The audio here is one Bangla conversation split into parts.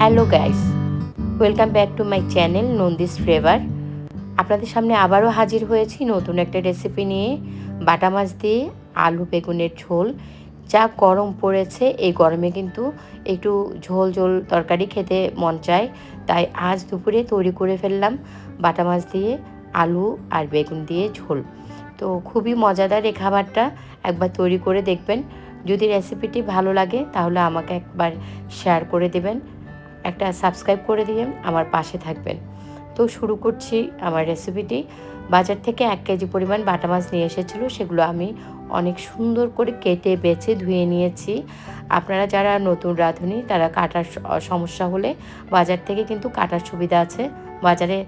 Hello guys, welcome back to my channel Nandi's Flavour. আপনাদের সামনে আবারও হাজির হয়েছি নতুন একটা রেসিপি নিয়ে। বাটা মাছ দিয়ে আলু বেগুনের ঝোল। যা গরম পড়েছে, এই গরমে কিন্তু একটু ঝোল ঝোল তরকারি খেতে মন চায়। তাই আজ দুপুরে তৈরি করে ফেললাম বাটা মাছ দিয়ে আলু আর বেগুন দিয়ে ঝোল। তো খুবই মজাদার এই খাবারটা, একবার তৈরি করে দেখবেন। যদি রেসিপিটি ভালো লাগে তাহলে আমাকে একবার শেয়ার করে দেবেন। একটা সাবস্ক্রাইব করে দিয়ে আমার পাশে থাকবেন। তো শুরু করছি আমার রেসিপিটি বাজার থেকে এক কেজি পরিমাণ বাটা মাছ নিয়ে এসেছিল, সেগুলো আমি অনেক সুন্দর করে কেটে, বেছে, ধুয়ে নিয়েছি। আপনারা যারা নতুন রাঁধুনি, তারা কাটার সমস্যা হলে বাজার থেকে কিন্তু কাটার সুবিধা আছে। বাজারে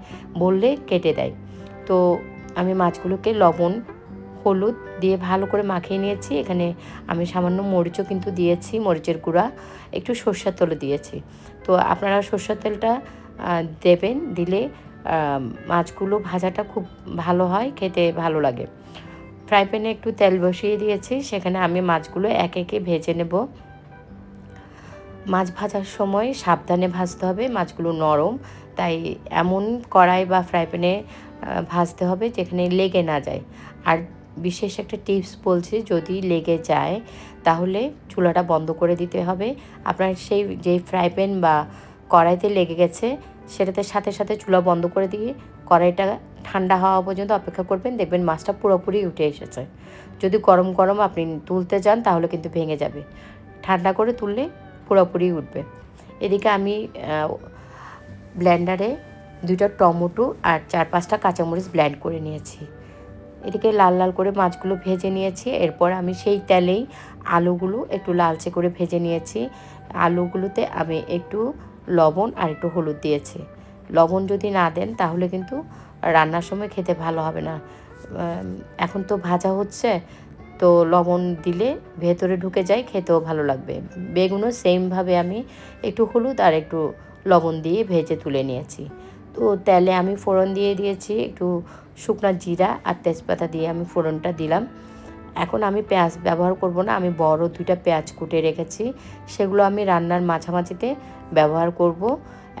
বললে কেটে দেয়। তো আমি মাছগুলোকে লবণ হলুদ দিয়ে ভালো করে মাখিয়ে নিয়েছি। এখানে আমি সামান্য মরিচও কিন্তু দিয়েছি, মরিচের গুঁড়া, একটু সর্ষের তেলও দিয়েছি। তো আপনারা সর্ষের তেলটা দেবেন, দিলে মাছগুলো ভাজাটা খুব ভালো হয়, খেতে ভালো লাগে। ফ্রাই প্যানে একটু তেল বসিয়ে দিয়েছি, সেখানে আমি মাছগুলো এক একে ভেজে নেব। মাছ ভাজার সময় সাবধানে ভাজতে হবে, মাছগুলো নরম, তাই এমন কড়াই বা ফ্রাই প্যানে ভাজতে হবে যেখানে লেগে না যায়। আর বিশেষ একটা টিপস বলছি, যদি লেগে যায়, তাহলে চুলাটা বন্ধ করে দিতে হবে। আপনার সেই যে ফ্রাই প্যান বা কড়াইতে লেগে গেছে, সেটাতে সাথে সাথে চুলা বন্ধ করে দিয়ে কড়াইটা ঠান্ডা হওয়া পর্যন্ত অপেক্ষা করবেন। দেখবেন মাছটা পুরোপুরি উঠে এসেছে। যদি গরম গরম আপনি তুলতে যান, তাহলে কিন্তু ভেঙে যাবে। ঠান্ডা করে তুললে পুরোপুরি উঠবে। এদিকে আমি ব্ল্যান্ডারে দুইটা টমেটো আর চার পাঁচটা কাঁচামরিচ ব্ল্যান্ড করে নিয়েছি। এদিকে লাল লাল করে মাছগুলো ভেজে নিয়েছি। এরপর আমি সেই তেলেই আলুগুলো একটু লালচে করে ভেজে নিয়েছি। আলুগুলোতে আমি একটু লবণ আর একটু হলুদ দিয়েছি। লবণ যদি না দেন তাহলে কিন্তু রান্নার সময় খেতে ভালো হবে না। এখন তো ভাজা হচ্ছে, তো লবণ দিলে ভেতরে ঢুকে যায়, খেতেও ভালো লাগবে। বেগুনও সেমভাবে আমি একটু হলুদ আর একটু লবণ দিয়ে ভেজে তুলে নিয়েছি। তো তেলে আমি ফোড়ন দিয়ে দিয়েছি, একটু শুকনা জিরা আর তেজপাতা দিয়ে আমি ফোড়নটা দিলাম। এখন আমি পেঁয়াজ ব্যবহার করব না, আমি বড় দুইটা পেঁয়াজ কুটে রেখেছি, সেগুলো আমি রান্নার মাঝামাঝিতে ব্যবহার করব।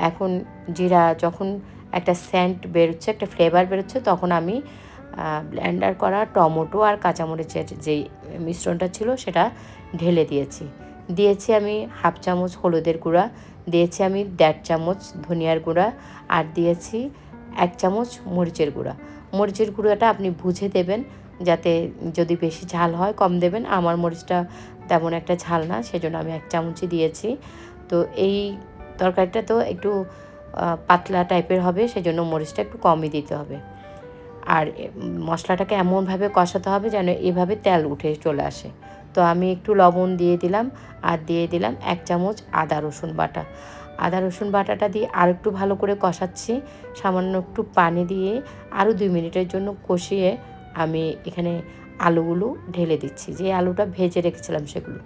এখন জিরা যখন একটা সেন্ট বেরোচ্ছে, একটা ফ্লেভার বেরোচ্ছে, তখন আমি ব্লেন্ডার করা টমেটো আর কাঁচামরিচের যেই মিশ্রণটা ছিল, সেটা ঢেলে দিয়েছি। দিয়েছি আমি হাফ চামচ হলুদের গুঁড়া, দিয়েছি আমি দেড় চামচ ধনিয়ার গুঁড়া আর দিয়েছি এক চামচ মরিচের গুঁড়া। মরিচের গুঁড়োটা আপনি বুঝে দেবেন, যাতে যদি বেশি ঝাল হয় কম দেবেন। আমার মরিচটা তেমন একটা ঝাল না, সেজন্য আমি এক চামচই দিয়েছি। তো এই তরকারিটা তো একটু পাতলা টাইপের হবে, সেজন্য মরিচটা একটু কমই দিতে হবে। আর মশলাটাকে এমনভাবে কষাতে হবে যেন এভাবে তেল উঠে চলে আসে। তো আমি একটু লবণ দিয়ে দিলাম আর দিয়ে দিলাম এক চামচ আদা রসুন বাটা। আদা রসুন বাটাটা দিয়ে আর একটু ভালো করে কষাচ্ছি। সামান্য একটু পানি দিয়ে আরও দুই মিনিটের জন্য কষিয়ে আমি এখানে আলুগুলো ঢেলে দিচ্ছি। যে আলুটা ভেজে রেখেছিলাম সেগুলো।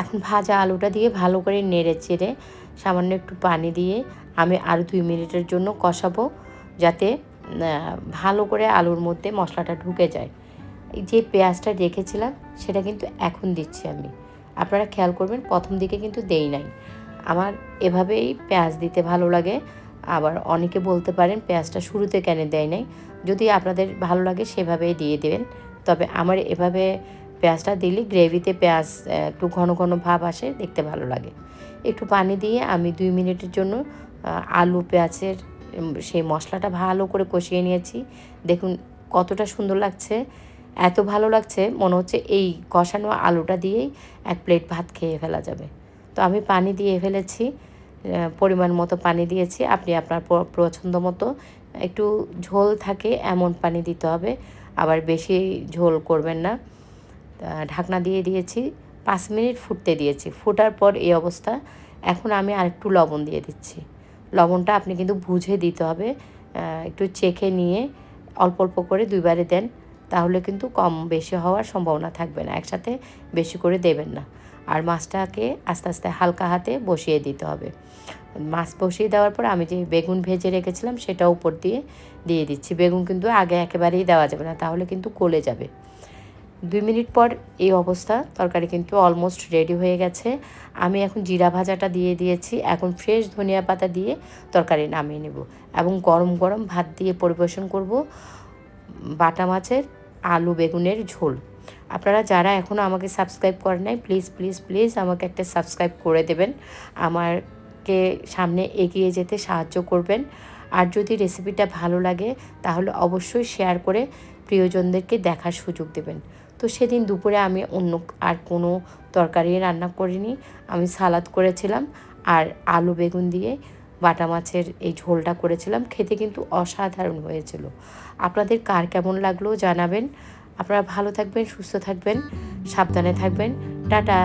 এখন ভাজা আলুটা দিয়ে ভালো করে নেড়ে চেড়ে সামান্য একটু পানি দিয়ে আমি আরও দুই মিনিটের জন্য কষাবো যাতে ভালো করে আলুর মধ্যে মশলাটা ঢুকে যায়। যে পেঁয়াজটা রেখেছিলাম, সেটা কিন্তু এখন দিচ্ছি আমি। আপনারা খেয়াল করবেন, প্রথম দিকে কিন্তু দেই নাই। আমার এভাবেই পেঁয়াজ দিতে ভালো লাগে। আবার অনেকে বলতে পারেন, পেঁয়াজটা শুরুতে কেন দেয় নাই? যদি আপনাদের ভালো লাগে, সেভাবেই দিয়ে দেবেন। তবে আমার এভাবে পেঁয়াজটা দিলে গ্রেভিতে পেঁয়াজ একটু ঘন ঘন ভাব আসে, দেখতে ভালো লাগে। একটু পানি দিয়ে আমি দুই মিনিটের জন্য আলু পেঁয়াজের সেই মশলাটা ভালো করে কষিয়ে নিয়েছি। দেখুন কতটা সুন্দর লাগছে। এত ভালো লাগছে, মনে হচ্ছে এই কষানো আলুটা দিয়েই এক প্লেট ভাত খেয়ে ফেলা যাবে। তো আমি পানি দিয়ে ফেলেছি পরিমাণ মতো পানি দিয়েছি। আপনি আপনার পছন্দ মতো একটু ঝোল থাকে এমন পানি দিতে হবে, আবার বেশি ঝোল করবেন না। ঢাকনা দিয়ে দিয়েছি, পাঁচ মিনিট ফুটতে দিয়েছি। ফোটার পর এই অবস্থা। এখন আমি আরেকটু লবণ দিয়ে দিচ্ছি। লবণটা আপনি কিন্তু বুঝে দিতে হবে একটু চেখে নিয়ে অল্প অল্প করে দুইবারে দেন। তাহলে কিন্তু কম বেশি হওয়ার সম্ভাবনা থাকবে না, একসাথে বেশি করে দেবেন না। আর মাছটাকে আস্তে আস্তে হালকা হাতে বসিয়ে দিতে হবে। মাছ বসিয়ে দেওয়ার পর আমি যে বেগুন ভেজে রেখেছিলাম সেটা উপর দিয়ে দিয়ে দিচ্ছি। বেগুন কিন্তু আগে একেবারেই দেওয়া যাবে না, তাহলে কিন্তু গলে যাবে। দুই মিনিট পর এই অবস্থা, তরকারি কিন্তু অলমোস্ট রেডি হয়ে গেছে। আমি এখন জিরা ভাজাটা দিয়ে দিয়েছি। এখন ফ্রেশ ধনিয়া পাতা দিয়ে তরকারি নামিয়ে নেব। এবং গরম গরম ভাত দিয়ে পরিবেশন করব। বাটা মাছের আলু বেগুনের ঝোল। আপনারা যারা এখনও আমাকে সাবস্ক্রাইব করেন নাই প্লিজ প্লিজ প্লিজ আমাকে একটা সাবস্ক্রাইব করে দেবেন। আমারকে সামনে এগিয়ে যেতে সাহায্য করবেন। আর যদি রেসিপিটা ভালো লাগে, তাহলে অবশ্যই শেয়ার করে প্রিয়জনদেরকে দেখার সুযোগ দেবেন। তো সেদিন দুপুরে আমি অন্য আর কোনো তরকারি রান্না করিনি। আমি সালাদ করেছিলাম আর আলু বেগুন দিয়ে বাটা মাছের এই ঝোলটা করেছিলাম, খেতে কিন্তু অসাধারণ হয়েছিল। আপনাদের কার কেমন লাগল জানাবেন। আপনারা ভালো থাকবেন, সুস্থ থাকবেন, সাবধানে থাকবেন। টাটা!